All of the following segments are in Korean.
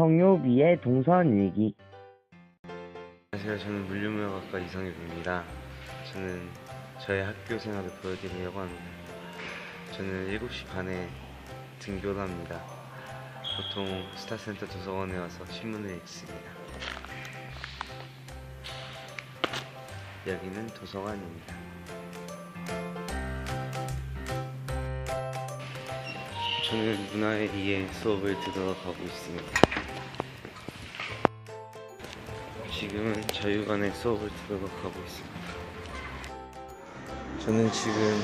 성효비의 동선 일기 안녕하세요. 저는 물류무역학과 이성엽입니다. 저는 저의 학교 생활을 보여드리려고 합니다. 저는 7시 반에 등교를 합니다. 보통 스타센터 도서관에 와서 신문을 읽습니다. 여기는 도서관입니다. 저는 문화에 의해 수업을 들으러 가고 있습니다. 지금은 자유관의 수업을 들으러 가고 있습니다. 저는 지금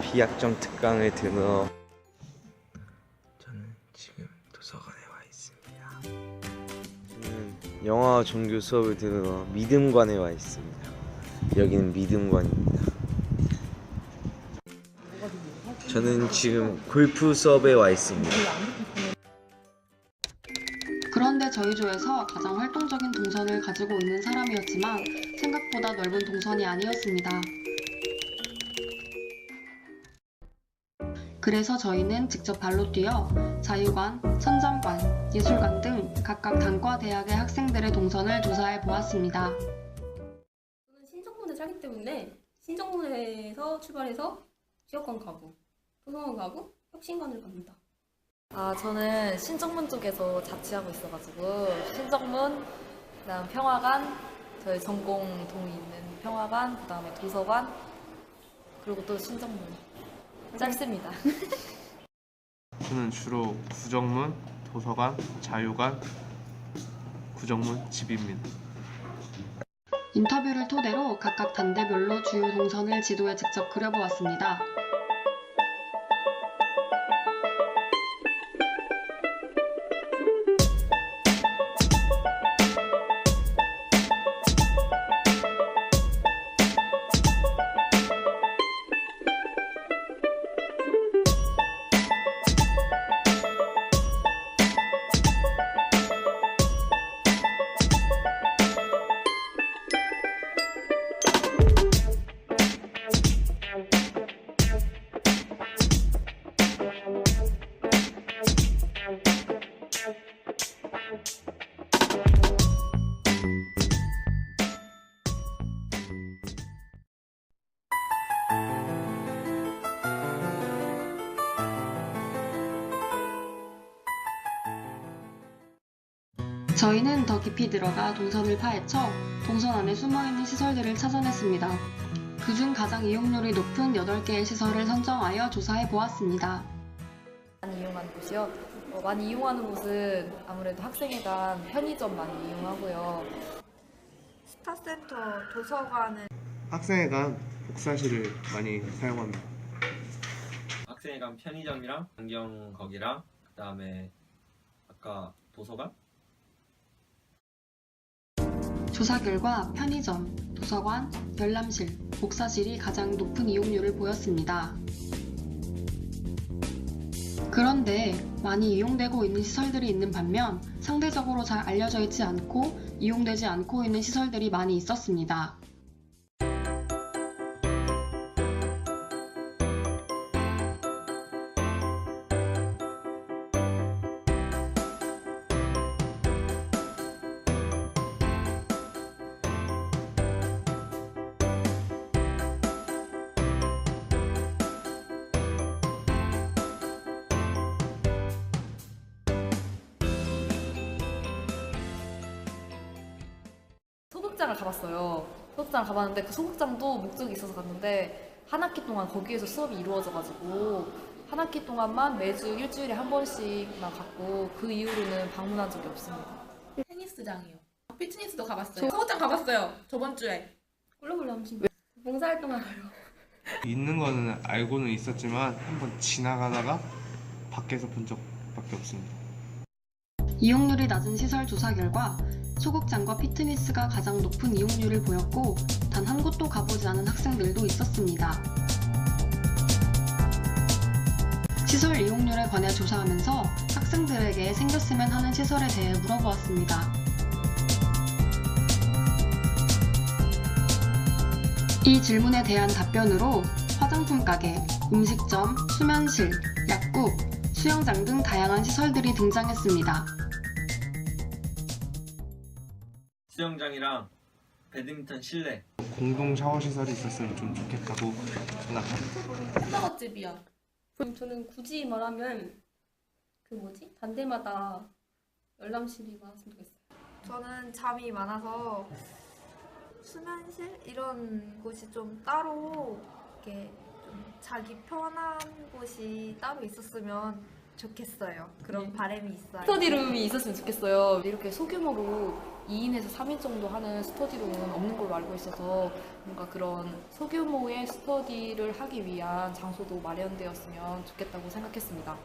비약점 특강을 들으러 저는 지금 도서관에 와 있습니다. 저는 영화 종교 수업을 들으러 믿음관에 와 있습니다. 여기는 믿음관입니다. 저는 지금 골프 수업에 와 있습니다. 그런데 저희 조에서 가장 활동적인 동선을 가지고 있는 사람이었지만 생각보다 넓은 동선이 아니었습니다. 그래서 저희는 직접 발로 뛰어 자유관, 선점관, 예술관 등 각각 단과 대학의 학생들의 동선을 조사해 보았습니다. 저는 신정문에 살기 때문에 신정문에서 출발해서 지역관 가고 도서관 가고 혁신관을 갑니다. 아, 저는 신정문 쪽에서 자취하고 있어가지고 신정문, 그다음 평화관, 저희 전공 동이 있는 평화관, 그다음에 도서관, 그리고 또 신정문. 짧습니다. 저는 주로 구정문, 도서관, 자유관, 구정문, 집입니다. 인터뷰를 토대로 각각 단대별로 주요 동선을 지도에 직접 그려보았습니다. 저희는 더 깊이 들어가 동선을 파헤쳐 동선 안에 숨어있는 시설들을 찾아냈습니다. 그중 가장 이용률이 높은 8개의 시설을 선정하여 조사해 보았습니다. 많이 이용하는 곳이요. 어, 많이 이용하는 곳은 아무래도 학생회관, 편의점 많이 이용하고요. 스타센터 도서관은 학생회관 복사실을 많이 사용합니다. 학생회관 편의점이랑 안경 거기랑 그다음에 아까 도서관 조사 결과 편의점, 도서관, 열람실, 복사실이 가장 높은 이용률을 보였습니다. 그런데 많이 이용되고 있는 시설들이 있는 반면 상대적으로 잘 알려져 있지 않고 이용되지 않고 있는 시설들이 많이 있었습니다. 소극장을 가봤어요. 소극장을 가봤는데 그 소극장도 목적이 있어서 갔는데 한 학기 동안 거기에서 수업이 이루어져가지고 한 학기 동안만 매주 일주일에 한 번씩만 갔고 그 이후로는 방문한 적이 없습니다. 테니스장이요. 피트니스도 가봤어요. 소극장 가봤어요. 저번 주에. 꿀렁꿀렁 하신 봉사활동하러요. 있는 거는 알고는 있었지만 한번 지나가다가 밖에서 본 적밖에 없습니다. 이용률이 낮은 시설 조사 결과 소극장과 피트니스가 가장 높은 이용률을 보였고 단 한 곳도 가보지 않은 학생들도 있었습니다. 시설 이용률에 관해 조사하면서 학생들에게 생겼으면 하는 시설에 대해 물어보았습니다. 이 질문에 대한 답변으로 화장품 가게, 음식점, 수면실, 약국, 수영장 등 다양한 시설들이 등장했습니다. 수영장이랑 배드민턴 실내 공동 샤워 시설이 있었으면 좀 좋겠다고 생각합니다. 햄버거집이요. 그럼 저는 굳이 말하면 그 뭐지? 반대마다 열람실이 많았으면 좋겠어요. 저는 잠이 많아서 수면실 이런 곳이 좀 따로 이렇게 좀 자기 편한 곳이 따로 있었으면 좋겠어요. 그런 네. 바람이 있어요. 스터디룸이 있었으면 좋겠어요. 이렇게 소규모로 2인에서 3인 정도 하는 스터디룸은 없는 걸로 알고 있어서 뭔가 그런 소규모의 스터디를 하기 위한 장소도 마련되었으면 좋겠다고 생각했습니다.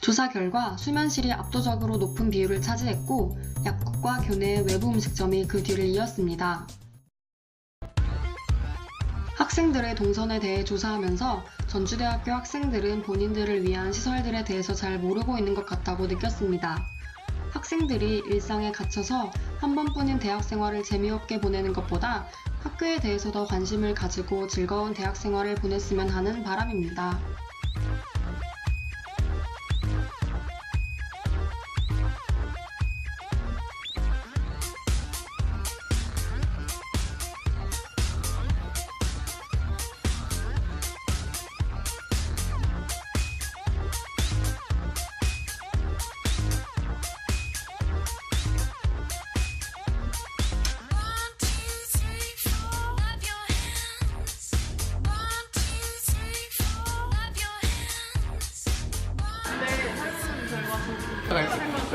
조사 결과 수면실이 압도적으로 높은 비율을 차지했고 약국과 교내 외부 음식점이 그 뒤를 이었습니다. 학생들의 동선에 대해 조사하면서 전주대학교 학생들은 본인들을 위한 시설들에 대해서 잘 모르고 있는 것 같다고 느꼈습니다. 학생들이 일상에 갇혀서 한 번뿐인 대학 생활을 재미없게 보내는 것보다 학교에 대해서 더 관심을 가지고 즐거운 대학 생활을 보냈으면 하는 바람입니다.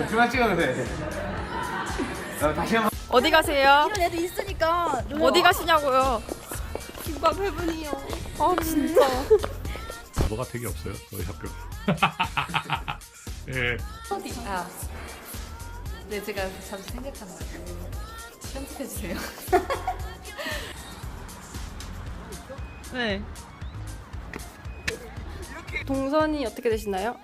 그만 찍어도 돼. 다시 한 번. 어디 가세요? 이런 애도 있으니까 어디 가시냐고요? 김밥 해분이요. 아 진짜. 뭐가 되게 없어요 저희 학교 예 아. 네, 제가 잠시 생각한 거 편집해 주세요. 네. 동선이 어떻게 되시나요?